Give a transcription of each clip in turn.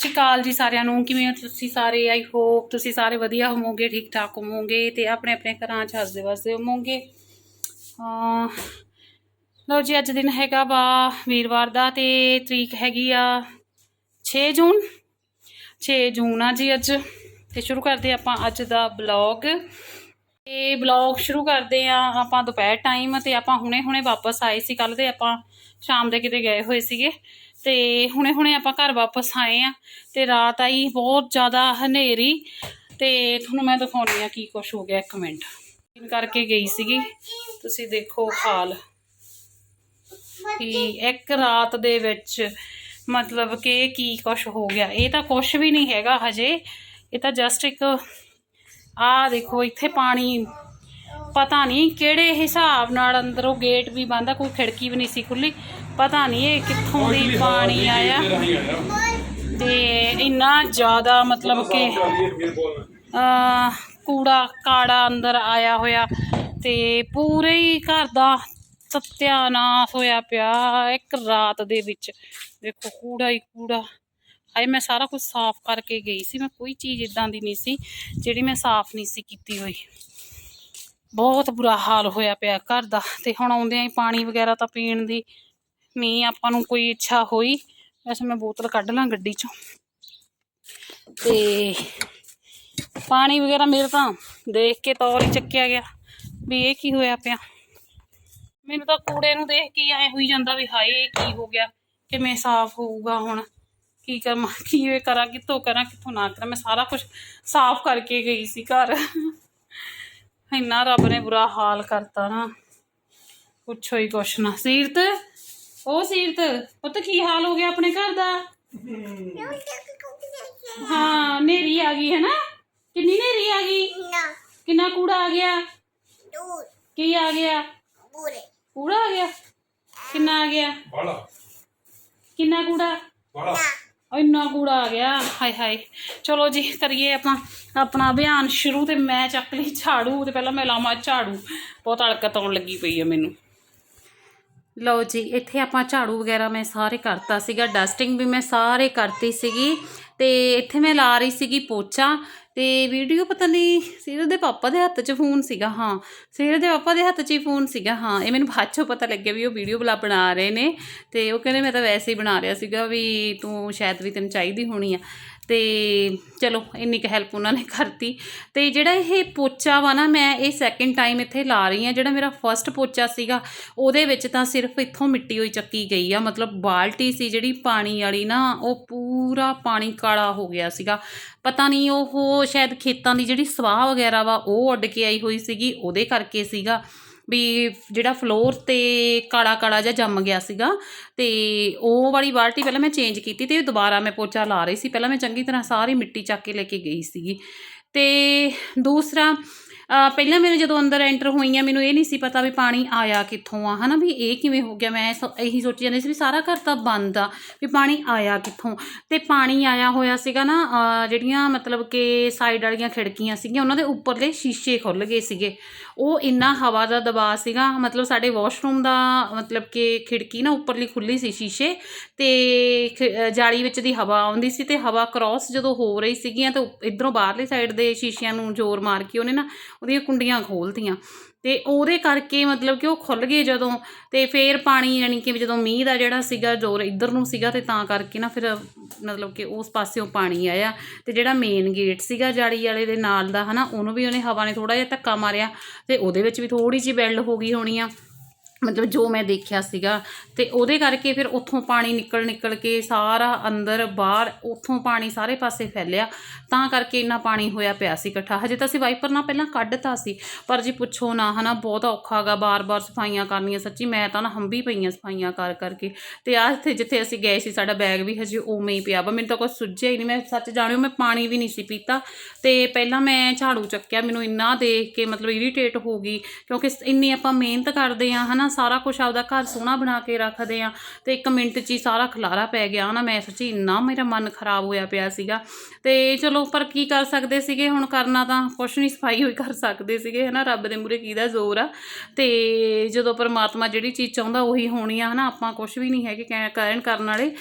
ਸ਼੍ਰੀ ਅਕਾਲ ਜੀ ਸਾਰਿਆਂ ਨੂੰ। ਕਿਵੇਂ ਹੋ ਤੁਸੀਂ ਸਾਰੇ? ਆਈ ਹੋਪ ਤੁਸੀਂ ਸਾਰੇ ਵਧੀਆ ਹੋਵੋਗੇ, ਠੀਕ ਠਾਕ ਹੋਵੋਗੇ ਤੇ ਆਪਣੇ ਆਪਣੇ ਘਰਾਂ 'ਚ ਹੱਸਦੇ ਵਸਦੇ ਹੋਵੋਗੇ। ਅਹ ਲਓ ਜੀ, ਅੱਜ ਦਿਨ ਹੈਗਾ ਵਾ ਵੀਰਵਾਰ ਦਾ ਤੇ ਤਰੀਕ ਹੈਗੀ ਆ 6 ਜੂਨ। 6 ਜੂਨ ਆ ਜੀ ਅੱਜ। ਤੇ ਸ਼ੁਰੂ ਕਰਦੇ ਆਪਾਂ ਅੱਜ ਦਾ ਬਲੌਗ ਤੇ ਬਲੌਗ ਸ਼ੁਰੂ ਕਰਦੇ ਆ ਆਪਾਂ ਦੁਪਹਿਰ ਟਾਈਮ ਤੇ ਆਪਾਂ ਹੁਣੇ-ਹੁਣੇ ਵਾਪਸ ਆਏ ਸੀ ਕੱਲ ਦੇ ਆਪਾਂ ਸ਼ਾਮ ਦੇ ਕਿਤੇ ਗਏ ਹੋਏ ਸੀਗੇ। ਤੇ ਹੁਣੇ-ਹੁਣੇ ਆਪਾਂ ਘਰ ਵਾਪਸ ਆਏ ਆ ਤੇ ਰਾਤ ਆਈ ਬਹੁਤ ਜ਼ਿਆਦਾ ਹਨੇਰੀ ਤੇ ਤੁਹਾਨੂੰ ਮੈਂ ਦਿਖਾਉਣੀ ਆ ਕੀ ਕੁਛ ਹੋ ਗਿਆ ਇੱਕ ਮਿੰਟ। ਕਰਕੇ ਗਈ ਸੀਗੀ। ਤੁਸੀਂ ਦੇਖੋ ਹਾਲ। ਕਿ ਇੱਕ ਰਾਤ ਦੇ ਵਿੱਚ ਮਤਲਬ ਕਿ ਕੀ ਕੁਛ ਹੋ ਗਿਆ। ਇਹ ਤਾਂ ਕੁਛ ਵੀ ਨਹੀਂ ਹੈਗਾ ਹਜੇ। ਇਹ ਤਾਂ ਜਸਟ ਇੱਕ ਆ ਦੇਖੋ, ਇੱਥੇ ਪਾਣੀ ਪਤਾ ਨਹੀਂ ਕਿਹੜੇ ਹਿਸਾਬ ਨਾਲ ਅੰਦਰੋਂ ਗੇਟ ਵੀ ਬੰਦ ਆ, ਕੋਈ ਖਿੜਕੀ ਵੀ ਨਹੀਂ ਸੀ ਖੁੱਲੀ ਪਤਾ ਨਹੀਂ ਇਹ ਕਿੱਥੋਂ ਦੀ ਪਾਣੀ ਆਇਆ। ਤੇ ਇੰਨਾ ਜ਼ਿਆਦਾ ਮਤਲਬ ਕਿ ਕੂੜਾ ਕਾੜਾ ਅੰਦਰ ਆਇਆ ਹੋਇਆ ਤੇ ਪੂਰੇ ਹੀ ਘਰ ਦਾ ਸਤਿਆਨਾਸ਼ ਹੋਇਆ ਪਿਆ ਇੱਕ ਰਾਤ ਦੇ ਵਿੱਚ। ਦੇਖੋ ਕੂੜਾ ਹੀ ਕੂੜਾ। ਹਾਏ ਮੈਂ ਸਾਰਾ ਕੁਝ ਸਾਫ਼ ਕਰਕੇ ਗਈ ਸੀ ਮੈਂ ਕੋਈ ਚੀਜ਼ ਇਦਾਂ ਦੀ ਨਹੀਂ ਸੀ ਜਿਹੜੀ ਮੈਂ ਸਾਫ਼ ਨਹੀਂ ਸੀ ਕੀਤੀ ਹੋਈ। ਬਹੁਤ ਬੁਰਾ ਹਾਲ ਹੋਇਆ ਪਿਆ ਘਰ ਦਾ ਤੇ ਹੁਣ ਆਉਂਦਿਆਂ ਹੀ ਪਾਣੀ ਵਗੈਰਾ ਤਾਂ ਪੀਣ ਦੀ ਨਹੀਂ ਆਪਾਂ ਨੂੰ ਕੋਈ ਇੱਛਾ ਹੋਈ, ਵੈਸੇ ਮੈਂ ਬੋਤਲ ਕੱਢ ਲਾਂ ਗੱਡੀ ਚੋਂ। ਤੇ ਪਾਣੀ ਵਗੈਰਾ ਮੇਰੇ ਤਾਂ ਦੇਖ ਕੇ ਤੌਰ ਹੀ ਚੱਕਿਆ ਗਿਆ, ਵੀ ਇਹ ਕੀ ਹੋਇਆ ਪਿਆ। ਮੈਨੂੰ ਤਾਂ ਕੂੜੇ ਨੂੰ ਦੇਖ ਕੇ ਐ ਹੋਈ ਜਾਂਦਾ ਵੀ ਹਾਏ, ਇਹ ਕੀ ਹੋ ਗਿਆ, ਕਿਵੇਂ ਸਾਫ਼ ਹੋਊਗਾ ਹੁਣ, ਕੀ ਕਰਾਂ ਇਹ ਕਰਾਂ, ਕਿੱਥੋਂ ਕਰਾਂ, ਕਿੱਥੋਂ ਨਾ ਕਰਾਂ। ਮੈਂ ਸਾਰਾ ਕੁਝ ਸਾਫ਼ ਕਰਕੇ ਗਈ ਸੀ ਘਰ। ਇੰਨਾ ਰੱਬ ਨੇ ਬੁਰਾ ਹਾਲ ਕਰਤਾ ਨਾ। ਪੁੱਛੋ ਹੀ ਕੁਛ ਨਾ। ਸੀਰਤ ਉਹ ਸੀਰਤ ਪੁੱਤ ਕੀ ਹਾਲ ਹੋ ਗਿਆ ਆਪਣੇ ਘਰ ਦਾ? ਹਾਂ ਨੇਰੀ ਆ ਗਈ ਹੈ ਨਾ ਕਿੰਨੀ ਨੇਰੀ ਆ ਗਈ? ਕਿੰਨਾ ਕੂੜਾ ਆ ਗਿਆ? ਕੀ ਆ ਗਿਆ? ਕੂੜਾ ਆ ਗਿਆ? ਕਿੰਨਾ ਆ ਗਿਆ? ਬਾਲਾ ਕਿੰਨਾ ਕੂੜਾ? ਬਾਲਾ ਇੰਨਾ ਕੂੜਾ ਆ ਗਿਆ। ਹਾਏ ਹਾਏ। ਚਲੋ ਜੀ ਕਰੀਏ ਆਪਾਂ ਆਪਣਾ ਅਭਿਆਨ ਸ਼ੁਰੂ ਤੇ ਮੈਂ ਚੱਕ ਲਈ ਝਾੜੂ ਤੇ ਪਹਿਲਾਂ ਮੈਂ ਲਾਵਾਂ ਝਾੜੂ। ਬਹੁਤ ਹਲਕਤ ਆਉਣ ਲੱਗੀ ਪਈ ਆ ਮੈਨੂੰ। ਲਓ ਜੀ, ਇੱਥੇ ਆਪਾਂ ਝਾੜੂ ਵਗੈਰਾ ਮੈਂ ਸਾਰੇ ਕਰਤਾ ਸੀਗਾ ਡਸਟਿੰਗ ਵੀ ਮੈਂ ਸਾਰੇ ਕਰਤੀ ਸੀਗੀ ਤੇ ਇੱਥੇ ਮੈਂ ਲਾ ਰਹੀ ਸੀਗੀ ਪੋਚਾ ਤੇ ਵੀਡੀਓ ਪਤਾ ਨਹੀਂ ਸਿਰ ਦੇ ਪਾਪਾ ਦੇ ਹੱਥ 'ਚ ਫੋਨ ਸੀਗਾ, ਹਾਂ। ਸਿਰ ਦੇ ਪਾਪਾ ਦੇ ਹੱਥ 'ਚ ਹੀ ਫੋਨ ਸੀਗਾ, ਹਾਂ। ਇਹ ਮੈਨੂੰ ਬਾਅਦ 'ਚੋਂ ਪਤਾ ਲੱਗਿਆ ਵੀ ਉਹ ਵੀਡੀਓ ਬਲਾ ਬਣਾ ਰਹੇ ਨੇ ਤੇ ਉਹ ਕਹਿੰਦੇ ਮੈਂ ਤਾਂ ਵੈਸੇ ਹੀ ਬਣਾ ਰਿਹਾ ਸੀਗਾ ਵੀ ਤੂੰ ਸ਼ਾਇਦ ਵੀ ਤੈਨੂੰ ਚਾਹੀਦੀ ਹੋਣੀ ਆ। ਤੇ ਚਲੋ, ਇੰਨੀ ਕੁ ਹੈਲਪ ਉਹਨਾਂ ਨੇ ਕਰਤੀ। ਤੇ ਜਿਹੜਾ ਇਹ ਪੋਚਾ ਵਾ ਨਾ, ਮੈਂ ਇਹ ਸੈਕਿੰਡ ਟਾਈਮ ਇੱਥੇ ਲਾ ਰਹੀ ਹਾਂ। ਜਿਹੜਾ ਮੇਰਾ ਫਰਸਟ ਪੋਚਾ ਸੀਗਾ, ਉਹਦੇ ਵਿੱਚ ਤਾਂ ਸਿਰਫ ਇੱਥੋਂ ਮਿੱਟੀ ਹੋਈ ਚੱਕੀ ਗਈ ਆ। ਮਤਲਬ ਬਾਲਟੀ ਸੀ ਜਿਹੜੀ ਪਾਣੀ ਵਾਲੀ ਨਾ, ਉਹ ਪੂਰਾ ਪਾਣੀ ਕਾਲਾ ਹੋ ਗਿਆ ਸੀਗਾ। ਪਤਾ ਨਹੀਂ ਉਹ ਸ਼ਾਇਦ ਖੇਤਾਂ ਦੀ ਜਿਹੜੀ ਸਵਾਹ ਵਗੈਰਾ ਵਾ, ਉਹ ਉੱਡ ਕੇ ਆਈ ਹੋਈ ਸੀਗੀ, ਉਹਦੇ ਕਰਕੇ ਸੀਗਾ। ਵੀ ਜਿਹੜਾ ਫਲੋਰ ਤੇ ਕਾਲਾ ਕਾਲਾ ਜਿਹਾ ਜੰਮ ਗਿਆ ਸੀਗਾ ਤੇ ਉਹ ਵਾਲੀ ਬਾਲਟੀ ਪਹਿਲਾਂ ਮੈਂ ਚੇਂਜ ਕੀਤੀ ਤੇ ਦੁਬਾਰਾ ਮੈਂ ਪੋਚਾ ਲਾ ਰਹੀ ਸੀ। ਪਹਿਲਾਂ ਮੈਂ ਚੰਗੀ ਤਰ੍ਹਾਂ ਸਾਰੀ ਮਿੱਟੀ ਚੱਕ ਕੇ ਲੈ ਕੇ ਗਈ ਸੀਗੀ। ਤੇ ਦੂਸਰਾ ਪਹਿਲਾਂ ਮੈਨੂੰ ਜਦੋਂ ਅੰਦਰ ਐਂਟਰ ਹੋਈਆਂ, ਮੈਨੂੰ ਇਹ ਨਹੀਂ ਸੀ ਪਤਾ ਵੀ ਪਾਣੀ ਆਇਆ ਕਿੱਥੋਂ ਆ, ਹਨਾ ਵੀ ਇਹ ਕਿਵੇਂ ਹੋ ਗਿਆ? ਮੈਂ ਸ- ਇਹੀ ਸੋਚੀ ਜਾਂਦੀ ਸੀ ਵੀ ਸਾਰਾ ਘਰ ਤਾਂ ਬੰਦ ਆ, ਵੀ ਪਾਣੀ ਆਇਆ ਕਿੱਥੋਂ? ਤੇ ਪਾਣੀ ਆਇਆ ਹੋਇਆ ਸੀਗਾ ਨਾ ਜਿਹੜੀਆਂ ਮਤਲਬ ਕਿ ਸਾਈਡ ਵਾਲੀਆਂ ਖਿੜਕੀਆਂ ਸੀਗੀਆਂ, ਉਹਨਾਂ ਦੇ ਉੱਪਰਲੇ ਸ਼ੀਸ਼ੇ ਖੁੱਲ ਗਏ ਸੀਗੇ। ਉਹ ਇੰਨਾ ਹਵਾ ਦਾ ਦਬਾਅ ਸੀਗਾ, ਮਤਲਬ ਸਾਡੇ ਵਾਸ਼ਰੂਮ ਦਾ ਮਤਲਬ ਕਿ ਖਿੜਕੀ ਨਾ ਉੱਪਰਲੀ ਖੁੱਲੀ ਸੀ ਸ਼ੀਸ਼ੇ ਤੇ ਖ- ਜਾਲੀ ਵਿੱਚ ਦੀ ਹਵਾ ਆਉਂਦੀ ਸੀ ਤੇ ਹਵਾ ਕ੍ਰਾਸ ਜਦੋਂ ਹੋ ਰਹੀ ਸੀਗੀਆਂ ਤੇ ਇਧਰੋਂ ਬਾਹਰਲੀ ਸਾਈਡ ਦੇ ਸ਼ੀਸ਼ਿਆਂ ਨੂੰ ਜ਼ੋਰ ਮਾਰ ਕੇ ਉਹਨੇ ਨਾ ਉਹਦੀਆਂ ਕੁੰਡੀਆਂ ਖੋਲਤੀਆਂ। ਤੇ ਉਹਦੇ ਕਰਕੇ ਮਤਲਬ ਕਿ ਉਹ ਖੁੱਲ ਗਏ ਜਦੋਂ ਤੇ ਫੇਰ ਪਾਣੀ ਯਾਨੀ ਕਿ ਜਦੋਂ ਮੀਂਹ ਦਾ ਜਿਹੜਾ ਸੀਗਾ ਜ਼ੋਰ ਇੱਧਰ ਨੂੰ ਸੀਗਾ ਤੇ ਤਾਂ ਕਰਕੇ ਨਾ ਫਿਰ ਮਤਲਬ ਕਿ ਉਸ ਪਾਸਿਓਂ ਪਾਣੀ ਆਇਆ। ਤੇ ਜਿਹੜਾ ਮੇਨ ਗੇਟ ਸੀਗਾ ਜਾਲੀ ਵਾਲੇ ਦੇ ਨਾਲ ਦਾ ਹਨਾ, ਉਹਨੂੰ ਵੀ ਉਹਨੇ ਹਵਾ ਨੇ ਥੋੜਾ ਜਿਹਾ ਧੱਕਾ ਮਾਰਿਆ ਤੇ ਉਹਦੇ ਵਿੱਚ ਵੀ ਥੋੜੀ ਜਿਹੀ ਬੈਲਡ ਹੋ ਗਈ ਹੋਣੀ ਆ। ਮਤਲਬ ਜੋ ਮੈਂ ਦੇਖਿਆ ਸੀਗਾ ਅਤੇ ਉਹਦੇ ਕਰਕੇ ਫਿਰ ਉੱਥੋਂ ਪਾਣੀ ਨਿਕਲ ਨਿਕਲ ਕੇ ਸਾਰਾ ਅੰਦਰ ਬਾਹਰ ਉੱਥੋਂ ਪਾਣੀ ਸਾਰੇ ਪਾਸੇ ਫੈਲਿਆ, ਤਾਂ ਕਰਕੇ ਇੰਨਾ ਪਾਣੀ ਹੋਇਆ ਪਿਆ ਸੀ ਇਕੱਠਾ। ਹਜੇ ਤਾਂ ਅਸੀਂ ਵਾਈਪਰ ਨਾਲ ਪਹਿਲਾਂ ਕੱਢਤਾ ਸੀ, ਪਰ ਜੀ ਪੁੱਛੋ ਨਾ, ਹਨਾ, ਬਹੁਤ ਔਖਾ ਗਾ, ਬਾਰ-ਬਾਰ ਸਫਾਈਆਂ ਕਰਨੀਆਂ। ਸੱਚੀ ਮੈਂ ਤਾਂ ਨਾ ਹੰਬੀ ਪਈਆਂ ਸਫਾਈਆਂ ਕਰ ਕਰਕੇ। ਤੇ ਆਹ ਇੱਥੇ ਜਿੱਥੇ ਅਸੀਂ ਗਏ ਸੀ, ਸਾਡਾ ਬੈਗ ਵੀ ਹਜੇ ਉਵੇਂ ਹੀ ਪਿਆ ਵਾ। ਮੈਨੂੰ ਤਾਂ ਕੁਝ ਸੁੱਝਿਆ ਹੀ ਨਹੀਂ। ਮੈਂ ਸੱਚ ਜਾਣਿਓ, ਮੈਂ ਪਾਣੀ ਵੀ ਨਹੀਂ ਸੀ ਪੀਤਾ। ਤੇ ਪਹਿਲਾਂ ਮੈਂ ਝਾੜੂ ਚੱਕਿਆ। ਮੈਨੂੰ ਇੰਨਾ ਦੇਖ ਕੇ ਮਤਲਬ ਇਰੀਟੇਟ ਹੋ ਗਈ, ਕਿਉਂਕਿ ਇੰਨੀ ਆਪਾਂ ਮਿਹਨਤ ਕਰਦੇ ਆ, ਹਨਾ ਸਾਰਾ ਕੁਝ ਆਪਦਾ ਘਰ ਸੋਹਣਾ ਬਣਾ ਕੇ ਰੱਖਦੇ ਆ ਤੇ ਇੱਕ ਮਿੰਟ 'ਚ ਹੀ ਸਾਰਾ ਖਲਾਰਾ ਪੈ ਗਿਆ। ਨਾ ਮੈਂ ਸੱਚੀ ਇੰਨਾ ਮੇਰਾ ਮਨ ਖਰਾਬ ਹੋਇਆ ਪਿਆ ਸੀਗਾ। ਤੇ ਚਲੋ, ਪਰ ਕੀ ਕਰ ਸਕਦੇ ਸੀਗੇ? ਹੁਣ ਕਰਨਾ ਤਾਂ ਕੁਛ ਨਹੀਂ ਸਫ਼ਾਈ ਹੋਈ ਕਰ ਸਕਦੇ ਸੀਗੇ। ਹਨਾ, ਰੱਬ ਦੇ ਮੂਰੇ ਕਿਹਦਾ ਜ਼ੋਰ ਆ। ਤੇ ਜਦੋਂ ਪਰਮਾਤਮਾ ਜਿਹੜੀ ਚੀਜ਼ ਚਾਹੁੰਦਾ ਉਹੀ ਹੋਣੀ ਆ। ਹਨਾ, ਆਪਾਂ ਕੁਛ ਵੀ ਨਹੀਂ ਹੈਗੇ ਕਹਿ- ਕਹਿਣ ਕਰਨ ਵਾਲੇ।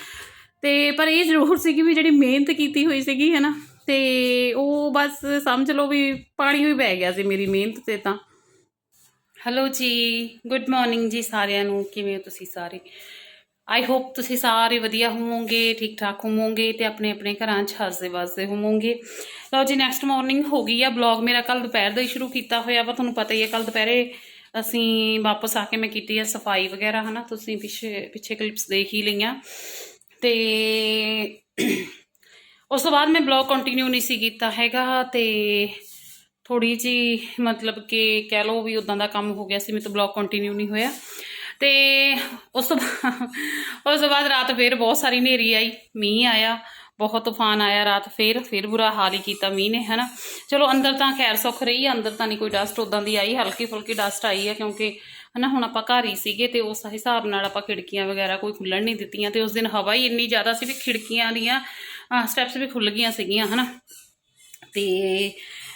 ਤੇ ਪਰ ਇਹ ਜ਼ਰੂਰ ਸੀਗੀ ਵੀ ਜਿਹੜੀ ਮਿਹਨਤ ਕੀਤੀ ਹੋਈ ਸੀਗੀ ਹੈ ਨਾ ਤੇ ਉਹ ਬਸ ਸਮਝ ਲਓ ਵੀ ਪਾਣੀ ਹੋਈ ਪੈ ਗਿਆ ਸੀ ਮੇਰੀ ਮਿਹਨਤ ਤੇ ਤਾਂ। ਹੈਲੋ ਜੀ ਗੁੱਡ ਮਾਰਨਿੰਗ ਜੀ ਸਾਰਿਆਂ ਨੂੰ, ਕਿਵੇਂ ਹੋ ਤੁਸੀਂ ਸਾਰੇ? ਆਈ ਹੋਪ ਤੁਸੀਂ ਸਾਰੇ ਵਧੀਆ ਹੋਵੋਗੇ, ਠੀਕ ਠਾਕ ਹੋਵੋਗੇ ਤੇ ਆਪਣੇ ਆਪਣੇ ਘਰਾਂ 'ਚ ਹੱਸਦੇ ਵਸਦੇ ਹੋਵੋਗੇ। ਲਓ ਜੀ ਨੈਕਸਟ ਮਾਰਨਿੰਗ ਹੋ ਗਈ ਆ ਬਲੌਗ ਮੇਰਾ ਕੱਲ ਦੁਪਹਿਰ ਦਾ ਹੀ ਸ਼ੁਰੂ ਕੀਤਾ ਹੋਇਆ ਵਾ, ਤੁਹਾਨੂੰ ਪਤਾ ਹੀ ਹੈ ਕੱਲ ਦੁਪਹਿਰੇ ਅਸੀਂ ਵਾਪਸ ਆ ਕੇ ਮੈਂ ਕੀਤੀ ਆ ਸਫ਼ਾਈ ਵਗੈਰਾ, ਹਨਾ, ਤੁਸੀਂ ਪਿੱਛੇ ਪਿੱਛੇ ਕਲਿੱਪਸ ਦੇਖ ਹੀ ਲਈਆਂ। ਤੇ ਉਸ ਤੋਂ ਬਾਅਦ ਮੈਂ ਬਲੌਗ ਕੰਟੀਨਿਊ ਨਹੀਂ ਸੀ ਕੀਤਾ ਹੈਗਾ ਤੇ ਥੋੜੀ ਜੀ ਮਤਲਬ ਕਿ ਕਹਿ ਲਓ ਵੀ ਉਦਾਂ ਦਾ ਕੰਮ ਹੋ ਗਿਆ ਸੀ ਮੇਰੇ ਤੋਂ ਬਲੌਗ ਕੰਟੀਨਿਊ ਨਹੀਂ ਹੋਇਆ। ਤੇ ਉਸ ਤੋਂ ਬਾਅਦ ਉਸ ਤੋਂ ਬਾਅਦ ਰਾਤ ਫੇਰ ਬਹੁਤ ਸਾਰੀ ਹਨੇਰੀ ਆਈ ਮੀਂਹ ਆਇਆ ਬਹੁਤ ਤੂਫਾਨ ਆਇਆ ਰਾਤ ਫੇਰ ਫੇਰ ਬੁਰਾ ਹਾਲ ਹੀ ਕੀਤਾ ਮੀਂਹ ਨੇ ਹਨਾ। ਚਲੋ ਅੰਦਰ ਤਾਂ ਖੈਰ ਸੁੱਖ ਰਹੀ ਆ, ਅੰਦਰ ਤਾਂ ਨਹੀਂ ਕੋਈ ਡਸਟ ਉਦਾਂ ਦੀ ਆਈ ਹਲਕੀ ਫੁਲਕੀ ਡਸਟ ਆਈ ਹੈ ਕਿਉਂਕਿ ਹਨਾ ਹੁਣ ਆਪਾਂ ਘਰ ਹੀ ਸੀਗੇ ਤੇ ਉਸ ਹਿਸਾਬ ਨਾਲ ਆਪਾਂ ਖਿੜਕੀਆਂ ਵਗੈਰਾ ਕੋਈ ਖੁੱਲਣ ਨਹੀਂ ਦਿੱਤੀਆਂ ਤੇ ਉਸ ਦਿਨ ਹਵਾ ਹੀ ਇੰਨੀ ਜ਼ਿਆਦਾ ਸੀ ਵੀ ਖਿੜਕੀਆਂ ਦੀਆਂ ਸਟੈਪਸ ਵੀ ਖੁੱਲ ਗਈਆਂ ਸੀਗੀਆਂ ਹਨਾ। ਤੇ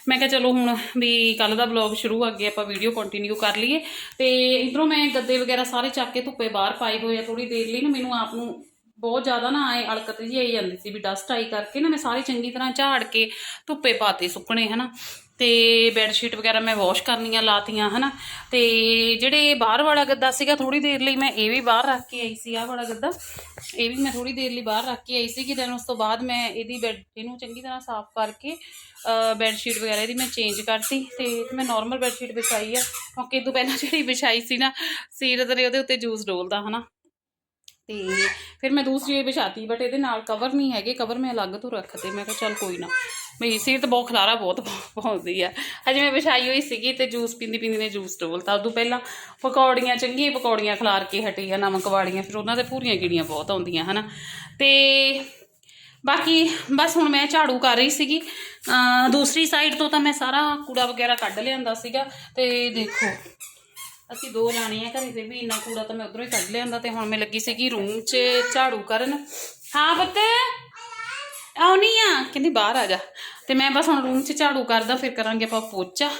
ਮੈਂ ਕਿਹਾ ਚਲੋ ਹੁਣ ਵੀ ਕੱਲ ਦਾ ਵਲੌਗ ਸ਼ੁਰੂ, ਅੱਗੇ ਆਪਾਂ ਵੀਡੀਓ ਕੰਟੀਨਿਊ ਕਰ ਲਈਏ। ਤੇ ਇਧਰੋਂ ਮੈਂ ਗੱਦੇ ਵਗੈਰਾ ਸਾਰੇ ਚੱਕ ਕੇ ਧੁੱਪੇ ਬਾਹਰ ਪਾਏ ਹੋਏ ਆ ਥੋੜੀ ਦੇਰ ਲਈ ਨਾ ਮੈਨੂੰ ਆਪ ਨੂੰ ਬਹੁਤ ਜ਼ਿਆਦਾ ਨਾ ਆਏ ਅਲਕਤ ਜਿਹੀ ਆਈ ਜਾਂਦੀ ਸੀ ਵੀ ਡਸਟ ਆਈ ਕਰਕੇ ਨਾ ਮੈਂ ਸਾਰੇ ਚੰਗੀ ਤਰ੍ਹਾਂ ਝਾੜ ਕੇ ਧੁੱਪੇ ਪਾਤੇ ਸੁੱਕਣੇ, ਹਨਾ? ਤੇ ਬੈੱਡ ਸ਼ੀਟ ਵਗੈਰਾ ਮੈਂ ਵਾਸ਼ ਕਰਨੀਆਂ, ਲਾਤੀਆਂ, ਹਨਾ। ਤੇ ਜਿਹੜੇ ਬਾਹਰ ਵਾਲਾ ਗੱਦਾ ਸੀਗਾ ਥੋੜੀ ਦੇਰ ਲਈ ਮੈਂ ਇਹ ਵੀ ਬਾਹਰ ਰੱਖ ਕੇ ਆਈ ਸੀ, ਆਹ ਵਾਲਾ ਗੱਦਾ। ਇਹ ਵੀ ਮੈਂ ਥੋੜੀ ਦੇਰ ਲਈ ਬਾਹਰ ਰੱਖ ਕੇ ਆਈ ਸੀ ਕਿ ਦਿਨ ਉਸ ਤੋਂ ਬਾਅਦ ਮੈਂ ਇਹਦੀ ਬੈੱਡ ਇਹਨੂੰ ਚੰਗੀ ਤਰ੍ਹਾਂ ਸਾਫ਼ ਕਰਕੇ ਬੈੱਡ ਸ਼ੀਟ ਵਗੈਰਾ ਇਹਦੀ ਮੈਂ ਚੇਂਜ ਕਰਤੀ ਤੇ ਮੈਂ ਨਾਰਮਲ ਬੈੱਡ ਸ਼ੀਟ ਵਿਛਾਈ ਆ। ਕਿਉਂਕਿ ਇਹ ਤੋਂ ਪਹਿਲਾਂ ਜਿਹੜੀ ਵਿਛਾਈ ਸੀ ਨਾ, ਸੀਰਤ ਨੇ ਉਹਦੇ ਉੱਤੇ ਜੂਸ ਡੋਲਦਾ, ਹਨਾ। ਤੇ ਫਿਰ ਮੈਂ ਦੂਸਰੀ ਵਿਛਾਤੀ ਬਟ ਇਹਦੇ ਨਾਲ ਕਵਰ ਨਹੀਂ ਹੈਗੇ ਕਵਰ ਮੈਂ ਅਲੱਗ ਤੋਂ ਰੱਖਤੇ, ਮੈਂ ਕਿਹਾ ਚੱਲ ਕੋਈ ਨਾ। ਮੇਰੀ ਸਿਰ ਤਾਂ ਬਹੁਤ ਖਲਾਰਾ ਬਹੁਤ ਪਾਉਂਦੀ ਆ। ਅਜੇ ਮੈਂ ਵਿਛਾਈ ਹੋਈ ਸੀਗੀ ਤੇ ਜੂਸ ਪੀਂਦੀ ਪੀਂਦੀ ਨੇ ਜੂਸ ਡੋਲਤਾ। ਉਦੋਂ ਪਹਿਲਾਂ ਪਕੌੜੀਆਂ, ਚੰਗੀਆਂ ਪਕੌੜੀਆਂ ਖਲਾਰ ਕੇ ਹਟੀ ਆ, ਨਮਕ ਵਾਲੀਆਂ, ਫਿਰ ਉਹਨਾਂ ਦੇ ਪੂਰੀਆਂ ਕੀੜੀਆਂ ਬਹੁਤ ਆਉਂਦੀਆਂ, ਹਨਾ। ਤੇ ਬਾਕੀ ਬਸ ਹੁਣ ਮੈਂ ਝਾੜੂ ਕਰ ਰਹੀ ਸੀਗੀ। ਦੂਸਰੀ ਸਾਈਡ ਤੋਂ ਤਾਂ ਮੈਂ ਸਾਰਾ ਕੂੜਾ ਵਗੈਰਾ ਕੱਢ ਲਿਆਂਦਾ ਸੀਗਾ, ਤੇ ਦੇਖੋ। ਅਸੀਂ ਦੋ ਜਾਣੇ ਆ ਘਰੇ ਤੇ ਵੀ ਇੰਨਾ ਕੂੜਾ ਤਾਂ ਮੈਂ ਉਧਰੋਂ ਹੀ ਕੱਢ ਲਿਆਂਦਾ ਤੇ ਹੁਣ ਮੈਂ ਲੱਗੀ ਸੀਗੀ ਰੂਮ 'ਚ ਝਾੜੂ ਕਰਨ। ਹਾਂ ਪੁੱਤ, ਆਉਣੀ ਆ। ਕਹਿੰਦੀ ਬਾਹਰ ਆ ਜਾ। ਤੇ ਮੈਂ ਬਸ ਹੁਣ ਰੂਮ 'ਚ ਝਾੜੂ ਕਰਦਾ, ਫਿਰ ਕਰਾਂਗੇ ਆਪਾਂ ਪੋਚਾ।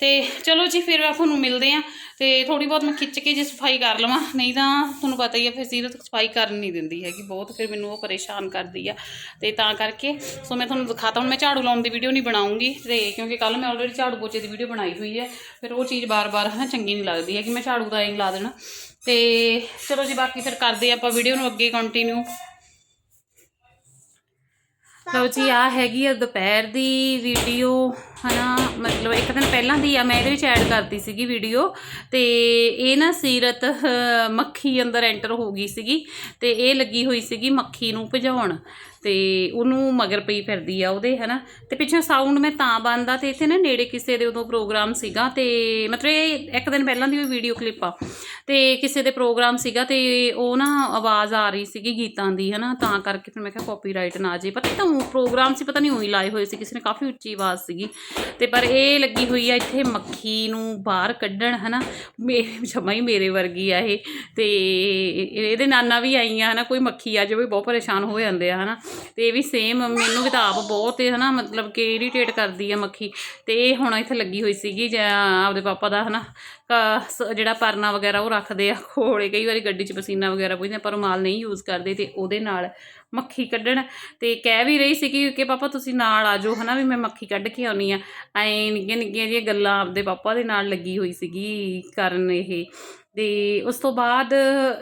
ਤੇ ਚਲੋ ਜੀ, ਫਿਰ ਤੁਹਾਨੂੰ ਮਿਲਦੇ ਆ ਤੇ ਥੋੜੀ ਬਹੁਤ ਮੈਂ ਖਿੱਚ ਕੇ ਜੇ ਸਫ਼ਾਈ ਕਰ ਲਵਾਂ। ਨਹੀਂ ਤਾਂ ਤੁਹਾਨੂੰ ਪਤਾ ਹੀ ਆ, ਫਿਰ ਸੀਰਤ ਸਫ਼ਾਈ ਕਰਨ ਨਹੀਂ ਦਿੰਦੀ ਹੈਗੀ ਬਹੁਤ, ਫਿਰ ਮੈਨੂੰ ਉਹ ਪਰੇਸ਼ਾਨ ਕਰਦੀ ਆ। ਤੇ ਤਾਂ ਕਰਕੇ, ਸੋ ਮੈਂ ਤੁਹਾਨੂੰ ਦਿਖਾਤਾ ਹੁਣ ਮੈਂ ਝਾੜੂ ਲਾਉਣ ਦੀ ਵੀਡੀਓ ਨਹੀਂ ਬਣਾਉਂਗੀ ਤੇ ਕਿਉਂਕਿ ਕੱਲ ਮੈਂ ਆਲਰੇਡੀ ਝਾੜੂ ਪੋਚੇ ਦੀ ਵੀਡੀਓ ਬਣਾਈ ਹੋਈ ਹੈ, ਫਿਰ ਉਹ ਚੀਜ਼ ਬਾਰ-ਬਾਰ ਹਨਾ ਚੰਗੀ ਨਹੀਂ ਲੱਗਦੀ ਹੈ ਕਿ ਮੈਂ ਝਾੜੂ ਦਾ ਐਂ ਲਾ ਦੇਣਾ। ਤੇ ਚਲੋ ਜੀ, ਬਾਕੀ ਫਿਰ ਕਰਦੇ ਆਪਾਂ ਵੀਡੀਓ ਨੂੰ ਅੱਗੇ ਕੰਟੀਨਿਊ ਲਓ ਜੀ ਆ ਹੈਗੀ ਆ ਦੁਪਹਿਰ ਦੀ ਵੀਡੀਓ ਹਨਾ, ਮਤਲਬ ਇੱਕ ਦਿਨ ਪਹਿਲਾਂ ਦੀ ਆ, ਮੈਂ ਇਹਦੇ ਵਿੱਚ ਐਡ ਕਰਤੀ ਸੀਗੀ ਵੀਡੀਓ ਤੇ ਇਹ ਨਾ ਸੀਰਤ ਮੱਖੀ ਅੰਦਰ ਐਂਟਰ ਹੋ ਗਈ ਸੀਗੀ, ਤੇ ਇਹ ਲੱਗੀ ਹੋਈ ਸੀਗੀ ਮੱਖੀ ਨੂੰ ਭਜਾਉਣ। ਤੇ ਉਹਨੂੰ ਮਗਰ ਪਈ ਫਿਰਦੀ ਆ ਉਹਦੇ, ਹਨਾ? ਤੇ ਪਿੱਛੋਂ ਸਾਊਂਡ ਮੈਂ ਤਾਂ ਬੰਦਾ ਤੇ ਇੱਥੇ ਨਾ ਨੇੜੇ ਕਿਸੇ ਦੇ ਉਦੋਂ ਪ੍ਰੋਗਰਾਮ ਸੀਗਾ ਤੇ ਮਤਲਬ ਇਹ ਇੱਕ ਦਿਨ ਪਹਿਲਾਂ ਦੀ ਵੀਡੀਓ ਕਲਿੱਪ ਆ। ਤੇ ਕਿਸੇ ਦੇ ਪ੍ਰੋਗਰਾਮ ਸੀਗਾ ਤੇ ਉਹ ਨਾ ਆਵਾਜ਼ ਆ ਰਹੀ ਸੀਗੀ ਗੀਤਾਂ ਦੀ, ਹਨਾ? ਤਾਂ ਕਰਕੇ ਫਿਰ ਮੈਂ ਕਿਹਾ ਕਾਪੀਰਾਈਟ ਨਾ ਆ ਜੇ ਪਤਾ ਤਾਂ ਪ੍ਰੋਗਰਾਮ ਸੀ, ਪਤਾ ਨਹੀਂ ਉਹੀ ਲਾਏ ਹੋਏ ਸੀ, ਕਿਸੇ ਨੇ ਕਾਫੀ ਉੱਚੀ ਆਵਾਜ਼ ਸੀਗੀ। ਤੇ ਪਰ ਇਹ ਲੱਗੀ ਹੋਈ ਆ ਇੱਥੇ ਮੱਖੀ ਨੂੰ ਬਾਹਰ ਕੱਢਣ, ਹਨਾ? ਮੇਰੇ ਜਮਾ ਹੀ ਮੇਰੇ ਵਰਗੀ ਆ ਇਹ। ਤੇ ਇਹਦੇ ਨਾਨਾ ਵੀ ਆਈਆਂ, ਹਨਾ? ਕੋਈ ਮੱਖੀ ਆ ਜਾਵੇ, ਬਹੁਤ ਪਰੇਸ਼ਾਨ ਹੋ ਜਾਂਦੇ ਆ, ਹਨਾ? ਤੇ ਇਹ ਵੀ ਸੇਮ ਮੈਨੂੰ ਵੀ ਤਾਂ ਆਪ ਬਹੁਤ ਹੈ ਹਨਾ ਮਤਲਬ ਕਿ ਇਰੀਟੇਟ ਕਰਦੀ ਆ ਮੱਖੀ। ਤੇ ਇਹ ਹੁਣ ਇੱਥੇ ਲੱਗੀ ਹੋਈ ਸੀਗੀ, ਜਾਂ ਆਪਦੇ ਪਾਪਾ ਦਾ ਹਨਾ ਕ- ਸ- ਜਿਹੜਾ ਪਰਨਾ ਵਗੈਰਾ ਉਹ ਰੱਖਦੇ ਆ ਖੋਲੇ, ਕਈ ਵਾਰੀ ਗੱਡੀ 'ਚ ਪਸੀਨਾ ਵਗੈਰਾ ਪੁੱਜਦੇ ਪਰ ਰੁਮਾਲ ਨਹੀਂ ਯੂਜ਼ ਕਰਦੇ ਤੇ ਉਹਦੇ ਨਾਲ ਮੱਖੀ ਕੱਢਣ। ਤੇ ਕਹਿ ਵੀ ਰਹੀ ਸੀ ਕਿ ਕਿ ਪਾਪਾ ਤੁਸੀਂ ਨਾਲ ਆ ਜਾਓ ਹਨਾ, ਵੀ ਮੈਂ ਮੱਖੀ ਕੱਢ ਕੇ ਆਉਣੀ ਆ। ਐ ਨਿੱਕੀਆਂ ਨਿੱਕੀਆਂ ਜਿਹੀਆਂ ਗੱਲਾਂ ਆਪਦੇ ਪਾਪਾ ਦੇ ਨਾਲ ਲੱਗੀ ਹੋਈ ਸੀਗੀ ਕਰਨ ਇਹ। ਤੇ ਉਸ ਤੋਂ ਬਾਅਦ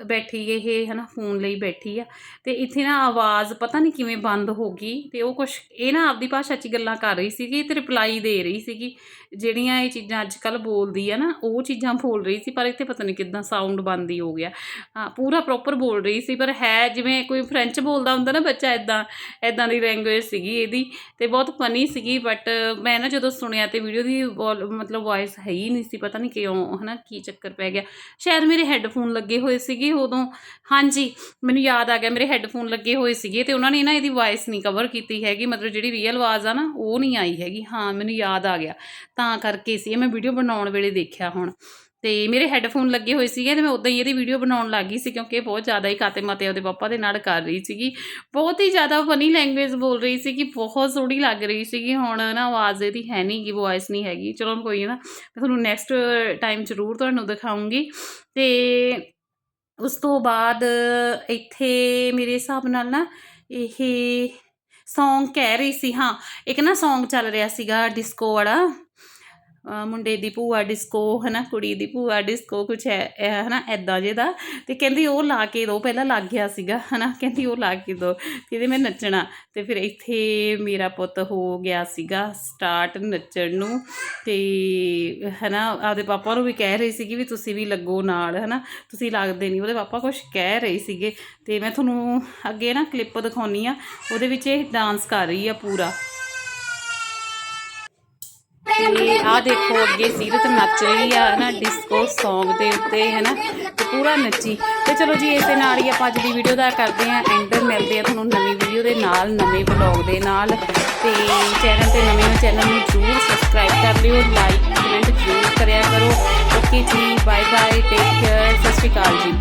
ਬੈਠੀ ਇਹ, ਹਨਾ, ਫੋਨ ਲਈ ਬੈਠੀ ਆ। ਤੇ ਇੱਥੇ ਨਾ ਆਵਾਜ਼ ਪਤਾ ਨਹੀਂ ਕਿਵੇਂ ਬੰਦ ਹੋ ਗਈ ਤੇ ਉਹ ਕੁਛ, ਇਹ ਨਾ ਆਪਦੀ ਭਾਸ਼ਾ 'ਚ ਗੱਲਾਂ ਕਰ ਰਹੀ ਸੀਗੀ ਤੇ ਰਿਪਲਾਈ ਦੇ ਰਹੀ ਸੀਗੀ। ਜਿਹੜੀਆਂ ਇਹ ਚੀਜ਼ਾਂ ਅੱਜ ਕੱਲ ਬੋਲਦੀ ਆ ਨਾ, ਉਹ ਚੀਜ਼ਾਂ ਬੋਲ ਰਹੀ ਸੀ, ਪਰ ਇੱਥੇ ਪਤਾ ਨਹੀਂ ਕਿਦਾਂ ਸਾਊਂਡ ਬੰਦ ਹੀ ਹੋ ਗਿਆ। ਹਾਂ, ਪੂਰਾ ਪ੍ਰੋਪਰ ਬੋਲ ਰਹੀ ਸੀ, ਪਰ ਹੈ ਜਿਵੇਂ ਕੋਈ ਫ੍ਰੈਂਚ ਬੋਲਦਾ ਹੁੰਦਾ ਨਾ ਬੱਚਾ ਇਦਾਂ ਇਦਾਂ ਦੀ ਲੈਂਗੁਏਜ ਸੀਗੀ ਇਹਦੀ ਤੇ ਬਹੁਤ ਫਨੀ ਸੀਗੀ ਬਟ ਮੈਂ ਨਾ ਜਦੋਂ ਸੁਣਿਆ ਤੇ ਵੀਡੀਓ ਦੀ ਵੋਲ- ਮਤਲਬ ਵੌਇਸ ਹੈ ਹੀ ਨਹੀਂ ਸੀ, ਪਤਾ ਨਹੀਂ ਕਿਉਂ, ਹਨਾ, ਕੀ ਚੱਕਰ ਪੈ ਗਿਆ। ਸ਼ਾਇਦ ਮੇਰੇ ਹੈੱਡਫੋਨ ਲੱਗੇ ਹੋਏ ਸੀਗੇ ਉਦੋਂ। ਹਾਂਜੀ, ਮੈਨੂੰ ਯਾਦ ਆ ਗਿਆ, ਮੇਰੇ ਹੈੱਡਫੋਨ ਲੱਗੇ ਹੋਏ ਸੀਗੇ ਤੇ ਉਹਨਾਂ ਨੇ ਨਾ ਇਹਦੀ ਵਾਇਸ ਨਹੀਂ ਕਵਰ ਕੀਤੀ ਹੈਗੀ, ਮਤਲਬ ਜਿਹੜੀ ਰੀਅਲ ਆਵਾਜ਼ ਆ ਨਾ, ਉਹ ਨਹੀਂ ਆਈ ਹੈਗੀ। ਹਾਂ, ਮੈਨੂੰ ਯਾਦ ਆ ਗਿਆ। ਤਾਂ ਕਰਕੇ ਸੀ ਇਹ, ਮੈਂ ਵੀਡੀਓ ਬਣਾਉਣ ਵੇਲੇ ਦੇਖਿਆ ਹੁਣ। ਤੇ ਮੇਰੇ ਹੈੱਡਫੋਨ ਲੱਗੇ ਹੋਏ ਸੀਗੇ ਤੇ ਮੈਂ ਉਦਾਂ ਹੀ ਇਹਦੀ ਵੀਡੀਓ ਬਣਾਉਣ ਲੱਗ ਗਈ ਸੀ ਕਿਉਂਕਿ ਇਹ ਬਹੁਤ ਜ਼ਿਆਦਾ ਹੀ ਕਾਤੇ ਮਾਤੇ ਉਹਦੇ ਪਾਪਾ ਦੇ ਨਾਲ ਕਰ ਰਹੀ ਸੀਗੀ। ਬਹੁਤ ਹੀ ਜ਼ਿਆਦਾ ਫਨੀ ਲੈਂਗੁਏਜ ਬੋਲ ਰਹੀ ਸੀ ਕਿ ਬਹੁਤ ਸੋਹਣੀ ਲੱਗ ਰਹੀ ਸੀਗੀ। ਹੁਣ ਨਾ ਆਵਾਜ਼ ਇਹਦੀ ਹੈ ਨਹੀਂ ਗੀ ਵੌਇਸ ਨਹੀਂ ਹੈਗੀ। ਚਲੋ ਕੋਈ ਨਾ, ਮੈਂ ਤੁਹਾਨੂੰ ਨੈਕਸਟ ਟਾਈਮ ਜ਼ਰੂਰ ਤੁਹਾਨੂੰ ਦਿਖਾਉਂਗੀ। ਤੇ ਉਸ ਤੋਂ ਬਾਅਦ ਇੱਥੇ ਮੇਰੇ ਹਿਸਾਬ ਨਾਲ ਨਾ ਇਹ ਸੌਂਗ ਕਹਿ ਰਹੀ ਸੀ, ਹਾਂ, ਇੱਕ ਨਾ ਸੌਂਗ ਚੱਲ ਰਿਹਾ ਸੀਗਾ ਡਿਸਕੋ ਵਾਲਾ। ਮੁੰਡੇ ਦੀ ਭੂਆ ਡਿਸਕੋ ਹੈ ਨਾ ਕੁੜੀ ਦੀ ਭੂਆ ਡਿਸਕੋ ਕੁਛ ਹੈ ਇਹ ਹਨਾ ਐਦਾਂ ਜੇ ਦਾ। ਤੇ ਕਹਿੰਦੀ ਉਹ ਲਾ ਕੇ ਦੋ, ਪਹਿਲਾਂ ਲੱਗ ਗਿਆ ਸੀਗਾ ਹੈ ਨਾ ਕਹਿੰਦੀ ਉਹ ਲਾ ਕੇ ਦੋ, ਕਹਿੰਦੀ ਮੈਂ ਨੱਚਣਾ। ਅਤੇ ਫਿਰ ਇੱਥੇ ਮੇਰਾ ਪੁੱਤ ਹੋ ਗਿਆ ਸੀਗਾ ਸਟਾਰਟ ਨੱਚਣ ਨੂੰ। ਅਤੇ ਹੈ ਨਾ ਆਪਦੇ ਪਾਪਾ ਨੂੰ ਵੀ ਕਹਿ ਰਹੀ ਸੀਗੀ ਵੀ ਤੁਸੀਂ ਵੀ ਲੱਗੋ ਨਾਲ ਹੈ ਨਾ ਤੁਸੀਂ ਲੱਗਦੇ ਨਹੀਂ ਉਹਦੇ ਪਾਪਾ ਕੁਝ ਕਹਿ ਰਹੇ ਸੀਗੇ। ਅਤੇ ਮੈਂ ਤੁਹਾਨੂੰ ਅੱਗੇ ਨਾ ਕਲਿੱਪ ਦਿਖਾਉਣੀ ਆ, ਉਹਦੇ ਵਿੱਚ ਇਹ ਡਾਂਸ ਕਰ ਰਹੀ ਆ ਪੂਰਾ। ਤੇ ਆ ਦੇਖੋ ਅੱਗੇ ਸੀਰਤ ਨੱਚ ਰਹੀ ਆ ਨਾ ਡਿਸਕੋ Song ਦੇ ਉੱਤੇ ਹੈ ਨਾ ਤੇ ਪੂਰਾ ਨੱਚੀ। ਤੇ ਚਲੋ ਜੀ ਇਸ ਨਾਲ ਹੀ ਆਪਾਂ ਅੱਜ ਦੀ ਵੀਡੀਓ ਦਾ ਕਰਦੇ ਆ ਐਂਡ ਮਿਲਦੇ ਆ ਤੁਹਾਨੂੰ ਨਵੀਂ ਵੀਡੀਓ ਦੇ ਨਾਲ ਨਵੇਂ ਵਲੌਗ ਦੇ ਨਾਲ। ਤੇ ਚੈਨਲ ਤੇ ਨਵੇਂ ਹੋ ਚੈਨਲ ਨੂੰ ਜਰੂਰ ਸਬਸਕ੍ਰਾਈਬ ਕਰ ਲਿਓ ਲਾਈਕ ਕਮੈਂਟ ਜਰੂਰ ਕਰਿਆ ਕਰੋ। ਓਕੇ ਜੀ ਬਾਏ ਬਾਏ ਟੇਕ ਕੇਅਰ ਸਤਿ ਸ਼੍ਰੀ ਅਕਾਲ ਜੀ।